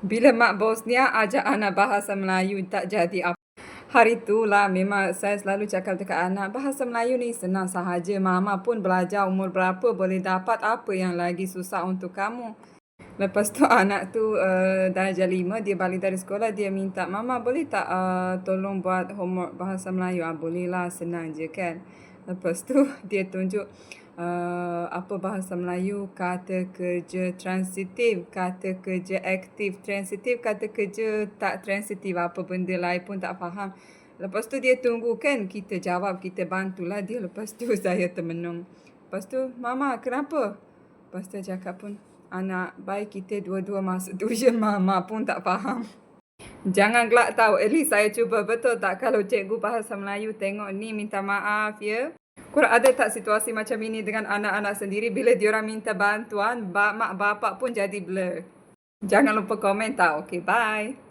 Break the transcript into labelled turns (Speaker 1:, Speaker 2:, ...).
Speaker 1: Bila mak Bosnia ajak anak bahasa Melayu tak jadi apa. Hari itulah memang saya selalu cakap dekat anak, bahasa Melayu ni senang sahaja. Mama pun belajar umur berapa boleh dapat apa yang lagi susah untuk kamu. Lepas tu anak tu uh, darjah lima, dia balik dari sekolah, dia minta, Mama boleh tak uh, tolong buat homework bahasa Melayu? Ah, boleh lah, senang je kan. Lepas tu dia tunjuk uh, apa bahasa Melayu, kata kerja transitif, kata kerja aktif, transitif, kata kerja tak transitif, apa benda lain pun tak faham. Lepas tu dia tunggu kan kita jawab, kita bantulah dia. Lepas tu saya termenung. Lepas tu, Mama kenapa? Lepas tu cakap pun, anak baik kita dua-dua masuk tuition, Mama pun tak faham. Jangan gelak tahu. At least saya cuba betul tak kalau cikgu bahasa Melayu tengok ni minta maaf ya. Kurang ada tak situasi macam ini dengan anak-anak sendiri bila diorang minta bantuan, mak bapak pun jadi blur. Jangan lupa komen tau. Okay, bye.